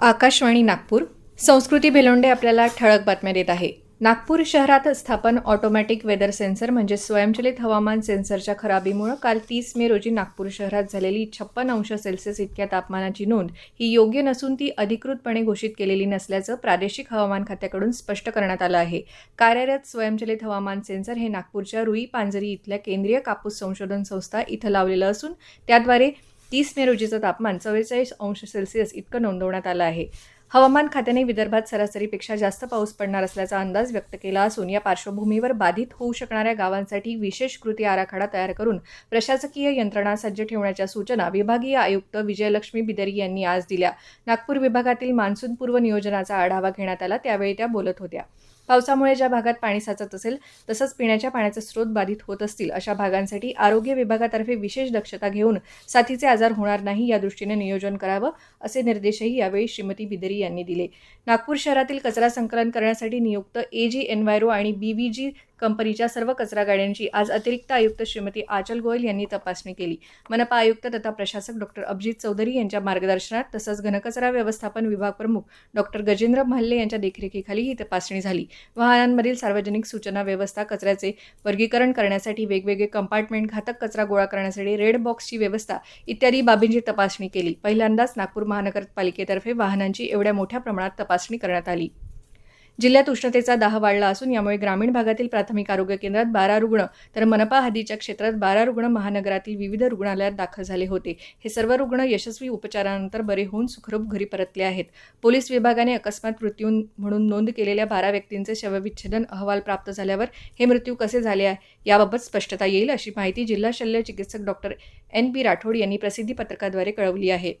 आकाशवाणी नागपूर. संस्कृती भेलोंडे आपल्याला ठळक बातम्या देत आहे. नागपूर शहरात स्थापन ऑटोमॅटिक वेदर सेन्सर म्हणजे स्वयंचलित हवामान सेन्सरच्या खराबीमुळे काल तीस मे रोजी नागपूर शहरात झालेली छप्पन अंश सेल्सिअस इतक्या तापमानाची नोंद ही योग्य नसून ती अधिकृतपणे घोषित केलेली नसल्याचं प्रादेशिक हवामान खात्याकडून स्पष्ट करण्यात आलं आहे. कार्यरत स्वयंचलित हवामान सेन्सर हे नागपूरच्या रुई पांजरी इथल्या केंद्रीय कापूस संशोधन संस्था इथं लावलेलं असून त्याद्वारे तीस मे रोजीचं तापमान चव्वेचाळीस अंश सेल्सिअस इतकं नोंदवण्यात आलं आहे. हवामान खात्याने विदर्भात सरासरीपेक्षा जास्त पाऊस पडणार असल्याचा अंदाज व्यक्त केला असून या पार्श्वभूमीवर बाधित होऊ शकणाऱ्या गावांसाठी विशेष कृती आराखडा तयार करून प्रशासकीय यंत्रणा सज्ज ठेवण्याच्या सूचना विभागीय आयुक्त विजयलक्ष्मी बिदरी यांनी आज दिल्या. नागपूर विभागातील मान्सूनपूर्व नियोजनाचा आढावा घेण्यात आला त्यावेळी त्या बोलत होत्या. पावसामुळे ज्या भागात पाणी साचत असेल तसंच पिण्याच्या पाण्याचे स्रोत बाधित होत असतील अशा भागांसाठी आरोग्य विभागातर्फे विशेष दक्षता घेऊन साथीचे आजार होणार नाही या दृष्टीने नियोजन करावं असे निर्देशही यावेळी श्रीमती बिदरी यांनी दिले. नागपूर शहरातील कचरा संकलन करण्यासाठी नियुक्त ए जी एनवायरो आणि बी व्ही जी कंपनीच्या सर्व कचरा गाड्यांची आज अतिरिक्त आयुक्त श्रीमती आचल गोयल यांनी तपासणी केली. मनपा आयुक्त तथा प्रशासक डॉक्टर अभिजित चौधरी यांच्या मार्गदर्शनात तसंच घनकचरा व्यवस्थापन विभाग प्रमुख डॉक्टर गजेंद्र महल्ले यांच्या देखरेखीखाली ही तपासणी झाली. वाहनांमधील सार्वजनिक सूचना व्यवस्था कचऱ्याचे वर्गीकरण करण्यासाठी वेगवेगळे कंपार्टमेंट घातक कचरा गोळा करण्यासाठी रेड बॉक्सची व्यवस्था इत्यादी बाबींची तपासणी केली. पहिल्यांदाच नागपूर महानगरपालिकेतर्फे वाहनांची एवढ्या मोठ्या प्रमाणात तपासणी करण्यात आली. जिल्ह्यात उष्णतेचा दाह वाढला असून यामुळे ग्रामीण भागातील प्राथमिक आरोग्य केंद्रात बारा रुग्ण तर मनपा हद्दीच्या क्षेत्रात बारा रुग्ण महानगरातील विविध रुग्णालयात दाखल झाले होते. हे सर्व रुग्ण यशस्वी उपचारानंतर बरे होऊन सुखरूप घरी परतले आहेत. पोलीस विभागाने अकस्मात मृत्यू म्हणून नोंद केलेल्या बारा व्यक्तींचे शवविच्छेदन अहवाल प्राप्त झाल्यावर हे मृत्यू कसे झाले आहे याबाबत स्पष्टता येईल अशी माहिती जिल्हा शल्य चिकित्सक डॉक्टर एन पी राठोड यांनी प्रसिद्धी पत्रकाद्वारे कळवली आहे.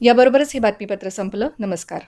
याबरोबरच हे बातमीपत्र संपलं. नमस्कार.